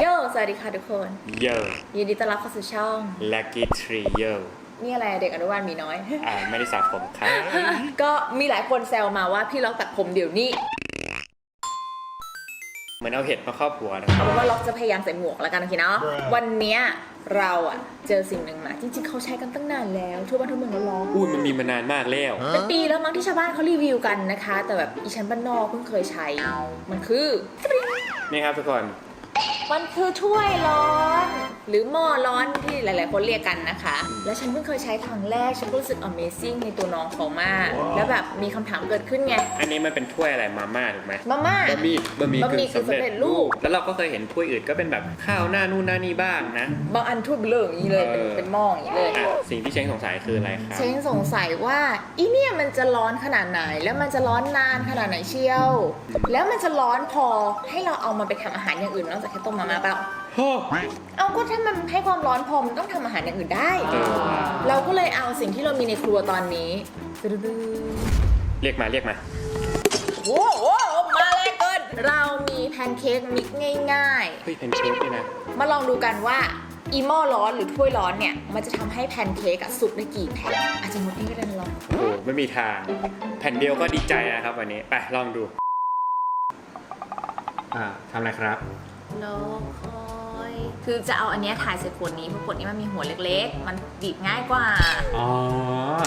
โยสวัสดีค่ะทุกคน เยอะ ยินดีต้อนรับเข้าสู่ช่อง Lucky Tree เยอะนี่อะไรอะเด็กอนุบาลมีน้อย อ่าไม่ได้สระผมครับ ก็มีหลายคนแซวมาว่าพี่ล็อกตัดผมเดี๋ยวนี้เหมือนเอาเห็ดมาครอบหัวนะเอาเป็นว่าล็อกจะพยายามใส่หมวกแล้วกันโอเคเนาะวันเนี้ยเราอะเจอสิ่งหนึ่งมา จริงๆเขาใช้กันตั้งนานแล้ว ทั่วบ้านทั่วเมืองแล้วร้องอุ้ยมันมีมานานมากแล้ว เป็นปีแล้วมั้งที่ชาวบ้านเขารีวิวกันนะคะ แต่แบบอีชั้นบ้านนอกเพิ่งเคยใช้ มันคือ นี่ครับทุกคน มันคือถ้วยร้อน หรือหม้อร้อนที่หลายๆ คนเรียกกันนะคะ และฉันเพิ่งเคยใช้ครั้งแรก ฉันก็รู้สึก Amazing ในตัวน้องเขามากแล้วแบบมีคำถามเกิดขึ้นไง อันนี้มันเป็นถ้วยอะไรมาม่าถูกไหมมาม่า บะหมี่บะหมี่บะหมี่กึ่งสำเร็จกึ่งสำเร็จรูรูปปแล้วเราก็เคยเห็นถ้วยอื่นก็เป็นแบบข้าวหน้านู่นหน้านี่บ้างนะ บางอันถ้วยเบลออย่างนี้เลย เป็นเออ เป็นหม้ออย่างนี้เลยอะสิ่งที่เช้งสงสัยคืออะไรครับ เช้งสงสัยว่าอีเนี่ยมันจะร้อนขนาดไหน แล้วมันจะร้อนนานขนาดไหนเชียว แล้วมันจะร้อนพอให้เราเอามาไปทำอาหารอย่างอื่นนอกจากแค่ต้มมาม่าเปล่าโอ้ เอาก็ถ้ามันให้ความร้อนพอมันต้องทำอาหารอย่างอื่นได้เออว่ะเราก็เลยเอาสิ่งที่เรามีในครัวตอนนี้ตึ๊ดเรียกมาเรียกมาๆโว้โหมาแรงเกินเรามีแพนเค้กมิกง่ายเฮ้ยแพนเค้กนี่นะๆ มาลองดูกันว่าอีหม้อร้อนหรือถ้วยร้อนเนี่ย มันจะทำให้แพนเค้กอะสุกได้กี่แผ่นอาจจะหมดนี่ก็ได้นะลองโอ้โหไม่มีทาง แผ่นเดียวก็ดีใจนะครับวันนี้ไปลองดู อ่าทำอะไรครับรอคอย คือจะเอาอันเนี้ยถ่ายใส่ขวดนี้เพราะขวดนี้มันมีหัวเล็กๆ มันบีบง่ายกว่า อ๋อ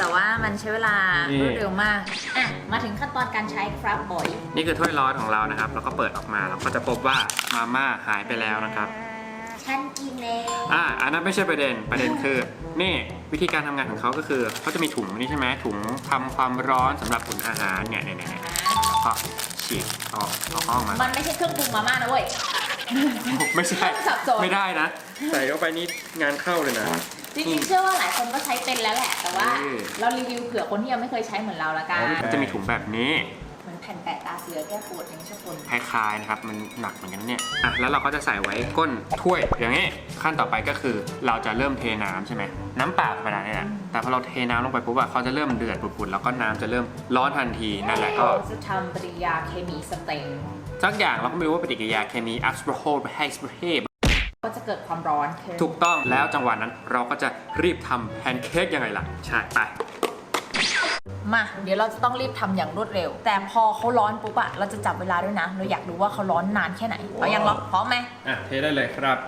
แต่ว่ามันใช้เวลานี่รวดเร็วมาก อะ มาถึงขั้นตอนการใช้ครับบอยนี่คือถ้วยร้อนของเรานะครับ แล้วก็เปิดออกมาเราก็จะพบว่ามาม่าหายไปแล้วนะครับ ฉันกินแล้วอ่าอันนั้นไม่ใช่ประเด็น ประเด็นคือ นี่วิธีการทำงานของเขาก็คือเขาจะมีถุงนี่ใช่ไหมถุงทำความร้อนสำหรับอุ่นอาหารเนี่ยเนี่ยเนี่ยเนี่ยแล้วก็ฉีกออกเอาเข้ามา มันไม่ใช่เครื่องปรุงมาม่านะเว้ย ไม่ใช่ สับสน ไม่ได้นะ ใส่เข้าไปนี่งานเข้าเลยนะ จริงๆเชื่อว่าหลายคนก็ใช้เป็นแล้วแหละ แต่ว่าอืมเรารีวิวเผื่อคนที่ยังไม่เคยใช้เหมือนเราละกัน มันจะมีถุงแบบนี้ เหมือนแผ่นแปะตาเสือแก้ปวดอย่างนี้ใช่คนคล้ายๆนะครับ มันหนักเหมือนกันนะเนี่ย อะ แล้วเราก็จะใส่ไว้ก้นถ้วยอย่างนี้ ขั้นต่อไปก็คือเราจะเริ่มเทน้ำใช่ไหม น้ำเปล่าธรรมดาเนี่ยแหละแต่พอเราเทน้ำลงไปปุ๊บอะเขาจะเริ่มเดือดปุดๆแล้วก็น้ำจะเริ่มร้อนทันที นั่นแหละก็จะทำปฏิกิริยาเคมีสเต็ม สักอย่างเราก็ไม่รู้ว่าปฏิกิริยาเคมีอัสโปรโฮไปให้สเปรเฮก็จะเกิดความร้อนขึ้นถูกต้องแล้วจังหวะนั้นเราก็จะรีบทำแพนเค้กยังไงล่ะ ใช่ไป มาเดี๋ยวเราจะต้องรีบทำอย่างรวดเร็ว แต่พอเขาร้อนปุ๊บอะเราจะจับเวลาด้วยนะ เราอยากรู้ว่าเขาร้อนนานแค่ไหนเอายังล็อกพร้อมไหมอะเทได้เลยครับ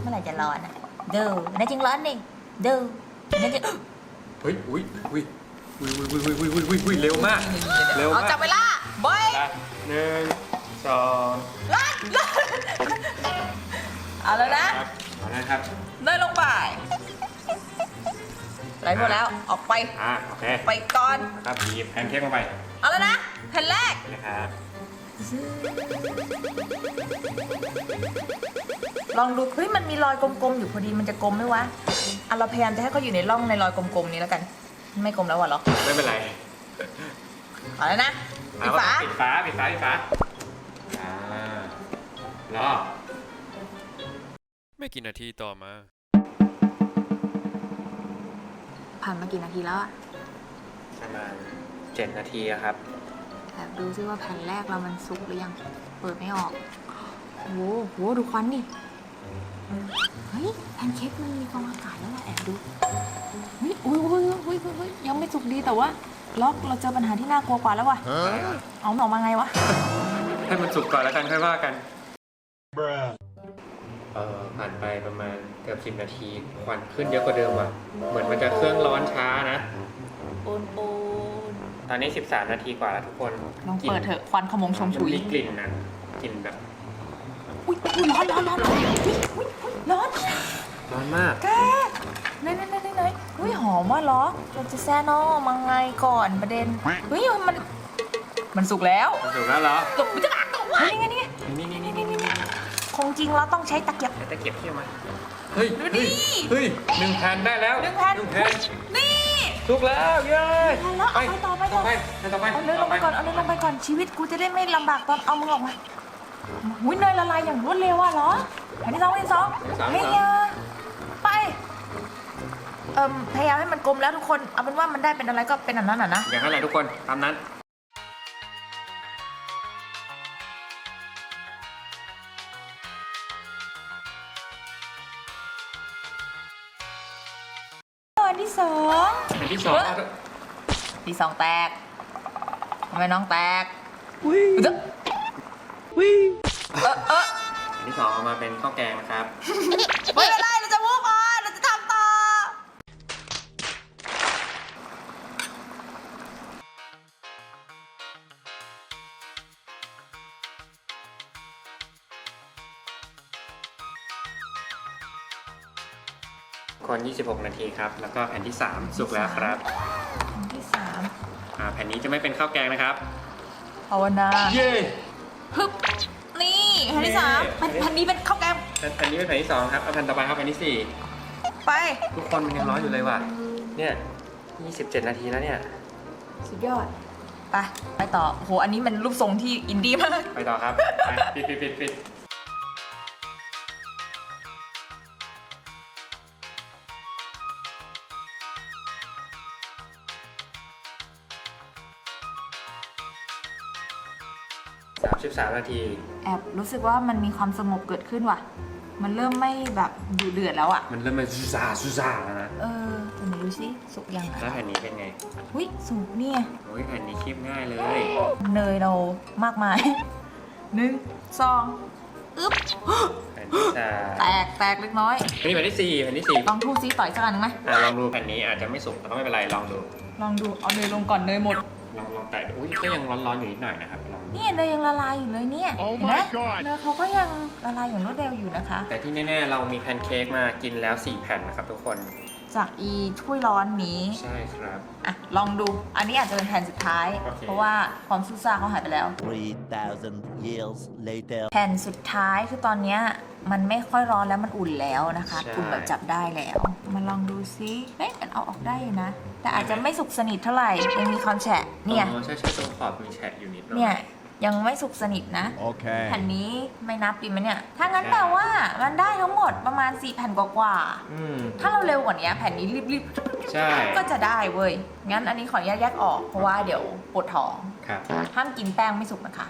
เมื่อไหร่จะร้อนอะเดูน่าจริงร้อนนี่เดูน่าจริงเฮ้ย อุ้ยอุ้ย อุ้ยอุ้ยอุ้ยอุ้ยอุ้ยอุ้ยอุ้ยเร็วมาก เร็วเอามากจับเวลาบอยหนึ่งสองร้อนร้อนเอาแล้วนะ ครับเอาละครับเดินลงไปไหลหมดแล้ว ออกไป อะโอเค ไปก่อน ครับหยิบแพนเค้กลงไปเอาแล้วนะ แผ่นแรก นะครับ ลองดู เฮ้ย มันมีรอยกลมๆ อยู่พอดี มันจะกลมไหมวะ อะ เราพยายามจะให้เขาอยู่ในร่องในรอยกลมๆ นี้แล้วกัน ไม่กลมแล้ววะเหรอไม่เป็นไรเอาแล้วนะปิดฝาปิดฝาปิดฝาปิดฝาอ่ารอไม่กี่นาทีต่อมา ผ่านมากี่นาทีแล้วอะประมาณเจ็ดนาทีอะครับ แอบดูซิว่าแผ่นแรกเรามันสุกหรือยัง เปิดไม่ออกโหโหดูควันนี่ เฮ้ยแพนเค้กมันมีฟองอากาศแล้วล่ะแอบดูเฮ้ยอุ้ยอุ้ยอุ้ยอุ้ยอุ้ยยังไม่สุกดีแต่ว่าล็อกเราเจอปัญหาที่น่ากลัวกว่าแล้วว่ะเอามันออกมาไงวะให้มันสุกก่อนแล้วกันค่อยว่ากัน เอ่อผ่านไปประมาณเกือบสิบนาที ควันขึ้นเยอะกว่าเดิมอะ เหมือนมันจะเครื่องร้อนช้านะ โอนโอนตอนนี้ 13 นาทีกว่าแล้วทุกคนลองเปิดเถอะควันขโมงชมฉุยมีกลิ่นนะกลิ่นแบบ อุ้ยอุ้ยร้อนร้อนร้อนร้อนอุ้ยอุ้ยอุ้ยร้อนร้อนมาก แกไหนไหนไหนไหนไหนอุ้ยหอมว่ะเหรอเราจะแซ่นอมังไงก่อนประเด็นเฮ้ยมัน มันสุกแล้วสุกแล้วเหรอสุกมันจะหนักเฮ้ยนี่ไงนี่ไงนี่นี่นี่นี่นี่คงจริงเราต้องใช้ตะเกียบเดี๋ยวจะเก็บเที่ยวมา เฮ้ย ดูเฮ้ดิยเฮ้ยหนึ่งแผ่นได้แล้วหนึ่งแผ่นหนึ่งแผ่นนี่สุกแล้วเย้แผ่นแล้วเอาไปต่อไปต่อไปต่อไปเอาเนื้อลงไปก่อน เอาเนื้อลงไปก่อน ชีวิตกูจะได้ไม่ลำบากตอนเอามือออกมา หุ้ยเนยละลายอย่างรวดเร็วอะเหรอแผ่นที่สองแผ่นที่สองเฮียไป เอ่อพยายามให้มันกลมแล้วทุกคน เอาเป็นว่ามันได้เป็นอะไรก็เป็นอันนั้นอะนะ อย่างนั้นแหละทุกคนตามนั้น อัที่สองแผ่ที่สองเอาที่สองแตกทำไมน้องแตก อุ๊ย ออแผ่นที่สองเอามาเป็นข้าวแกงนะครับ ไม่เป็นไรเราจะมูฟออนเราจะทำต่อ คน 26 นาทีครับ แล้วก็แผ่นที่ 3 สุกแล้วครับอันที่สามอ่าแผ่นนี้จะไม่เป็นข้าวแกงนะครับ ภาวนา เย้ ฮึบนี่แผ่นที่สามเย้แผ่นแผ่นนี้เป็นข้าวแกงแผ่นนี้เป็นแผ่นที่สองครับเอาแผ่นต่อไปครับแผ่นที่สี่ไป ทุกคนมันยังร้อนอยู่เลยว่ะ เนี่ย27 นาทีแล้วเนี่ย สุดยอด ไป ไปต่อโอ้โหอันนี้มันรูปทรงที่อินดี้มาก ไปต่อครับ ไปปิดปิดปิดปิด สามสิบสามนาที แอบรู้สึกว่ามันมีความสงบเกิดขึ้นว่ะ มันเริ่มไม่แบบอยู่เดือดแล้วอะ มันเริ่มเป็นซูซาซูซาแล้วนะเออแต่ไหนดูสิสุกยังแล้วแผ่นนี้เป็นไงอุ้ยสุกเนี่ย โอ้ยแผ่นนี้คีบง่ายเลย เนยเรามากมาย หนึ่งสองอึ๊บ แผ่นที่สาแตมกแตกเล็กน้อยนี่แผ่นที่สี่แผ่นที่สี่ลองทูซิต่อยสักอันหนึ่งไหมอะลองดูแผ่นนี้อาจจะไม่สุกแต่ก็ไม่เป็นไรลองดู ลองดูเอาเนยลงก่อนเนยหมด ลองลองแตะดูอุ้ยก็ยังร้อนๆอยู่นิดหน่อยนะครับลองดูเนี่ยเนยยังละลายอยู่เลยเนี่ย Oh เห็นไหม my god เนยเขาก็ยังละลายอย่างรวดเร็วอยู่นะคะ แต่ที่แน่ๆเรามีแพนเค้กมากินแล้ว 4 แผ่นนะครับทุกคนจากอีถ้วยร้อนนี้ใช่ครับ อะลองดู อันนี้อาจจะเป็นแผ่นสุดท้าย โอเค เพราะว่าความซุซ่าเขาหายไปแล้ว 3,000 years later. แผ่นสุดท้ายคือตอนเนี้ยมันไม่ค่อยร้อนแล้วมันอุ่นแล้วนะคะอุ่นแบบจับได้แล้ว มาลองดูซิเฮ้ยมันเอาออกได้อยู่นะ แต่อาจจะไม่สุกสนิทเท่าไหร่ยังมีความแฉะเนี่ย อ๋อใช่ใช่ตรงขอบมีแฉะอยู่นิดหน่อยเนี่ยยังไม่สุกสนิทนะ Okay. แผ่นนี้ไม่นับดีไหมเนี่ยถ้างั้นแปลว่ามันได้ทั้งหมดประมาณ4แผ่นกว่าอืม ๆถ้าเราเร็วกว่านี้แผ่นนี้รีบใช่ ๆก็จะได้เว้ยงั้นอันนี้ขออนุญาตแยกออกเพราะว่าเดี๋ยวปวดท้องครับ ห้ามกินแป้งไม่สุกนะคะ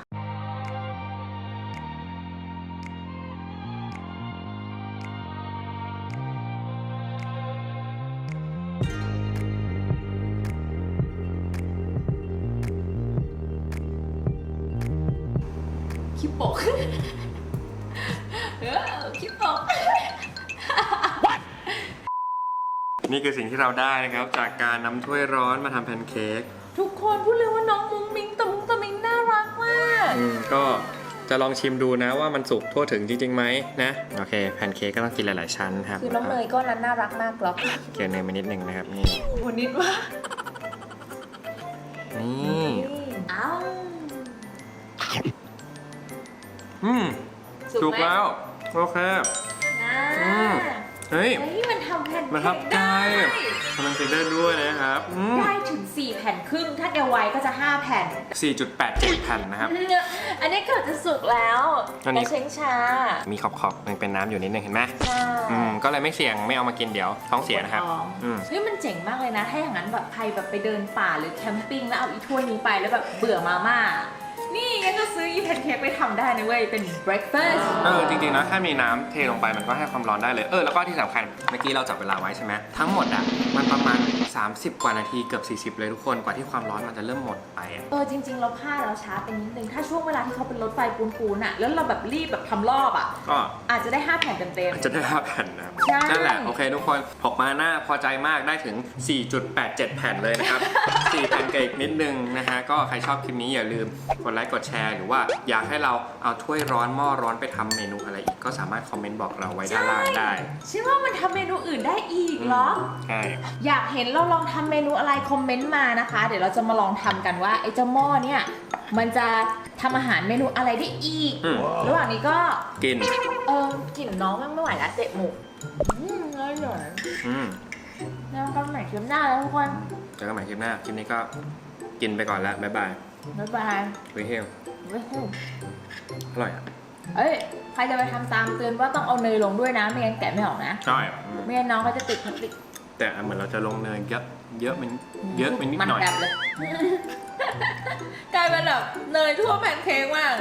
เออคิปโปกนี่คือสิ่งที่เราได้นะครับ จากการนำถ้วยร้อนมาทำแพนเค้กทุกคนพูดเลยว่าน้องมุ้งมิ้งตะมุ้งตะมิงน่ารักมาก อืมก็จะลองชิมดูนะว่ามันสุกทั่วถึงจริงๆไหมนะโอเคแพนเค้กก็ต้องกินหลายๆชั้นครับคือน้องเนยก้อนนั้นน่ารักมากหรอกเกลือเนยมานิดหนึ่งนะครับนี่วันนิดว่านี่อ้าว อืมสุกแล้ว โอเคอืม เฮ้ย เฮ้ยมันทำแผ่นมันทับใจได้ทำมันเค้กได้ด้วยนะครับอืมได้ถึง 4 แผ่นครึ่ง ถ้าแกไวก็จะ 5 แผ่น 4.87แผ่นนะครับ อันนี้เกือบจะสุกแล้วอันนี้ แต่เช้งช้ามีขอบๆมันเป็นน้ำอยู่นิดนึงเห็นไหมใช่อืมก็เลยไม่เสี่ยงไม่เอามากินเดี๋ยวท้องเสียนะครับท้องอืม เฮ้ยมันเจ๋งมากเลยนะ ถ้าอย่างนั้นแบบใครแบบไปเดินป่าหรือแคมปิ้งแล้วเอาอีถ้วยนี้ไปแล้วแบบเบื่อมาม่า นี่งั้นก็ซื้ออีแพนเค้กไปทำได้นะเว้ย เป็น breakfast เออจริงๆนะถ้ามีน้ำเทลงไปมันก็ให้ความร้อนได้เลย เออแล้วก็ที่สำคัญเมื่อกี้เราจับเวลาไว้ใช่ไหมทั้งหมดอะมันประมาณ 30 กว่านาทีเกือบ 40 เลยทุกคนกว่าที่ความร้อนมันจะเริ่มหมดไปอะเออจริง ๆ เราพลาดเราช้าไปนิดนึง ถ้าช่วงเวลาที่เขาเป็นรถไฟปูนๆอะ แล้วเราแบบรีบแบบทำรอบอะ ก็อาจจะได้ 5 แผ่นเต็มจะได้ห้าแผ่นนะครับใช่ นั่นแหละโอเคทุกคนออกมาหน้าพอใจมากได้ถึง 4.87 แผ่นเลยนะครับ 4 แผ่นกับอีกนิดนึงนะฮะก็ใครชอบคลิปนี้อย่าลืมกดไลค์กดแชร์ หรือว่าอยากให้เราเอาถ้วยร้อนหม้อร้อนไปทำเมนูอะไรอีกก็สามารถคอมเมนต์บอกเราไว้ๆด้านล่างได้ฉันว่ามันทำเมนูอื่นได้อีกเหรอ ใช่ อยากเห็นเราลองทำเมนูอะไรคอมเมนต์มานะคะ เดี๋ยวเราจะมาลองทำกันว่าไอ้เจ้าหม้อเนี่ยมันจะทำอาหารเมนูอะไรได้อีก อืม ระหว่างนี้ก็กิน เออกลิ่นน้องมันไม่ไหวแล้วเตะหมูกอืมอร่อยอืมแล้วก็ใหม่คลิปหน้าแล้วทุกคนเจอกันใหม่คลิปหน้า คลิปนี้ก็กินไปก่อนแล้วบ๊ายบายบ๊ายบายวิเฮลเว้ยอร่อยอะเอ้ยใครจะไปทำตามเตือนว่าต้องเอาเนยลงด้วยนะไม่งั้นแกะไม่ออกนะใช่อืม ไม่งั้นน้องก็จะติดพลาสติก แต่เหมือนเราจะลงเนยเยอะเยอะมันเยอะมันนิดหน่อยมัแบบเลย กลายเป็นแบบเนยทั่วแพนเค้กมาก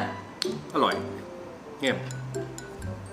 อร่อยเงียบ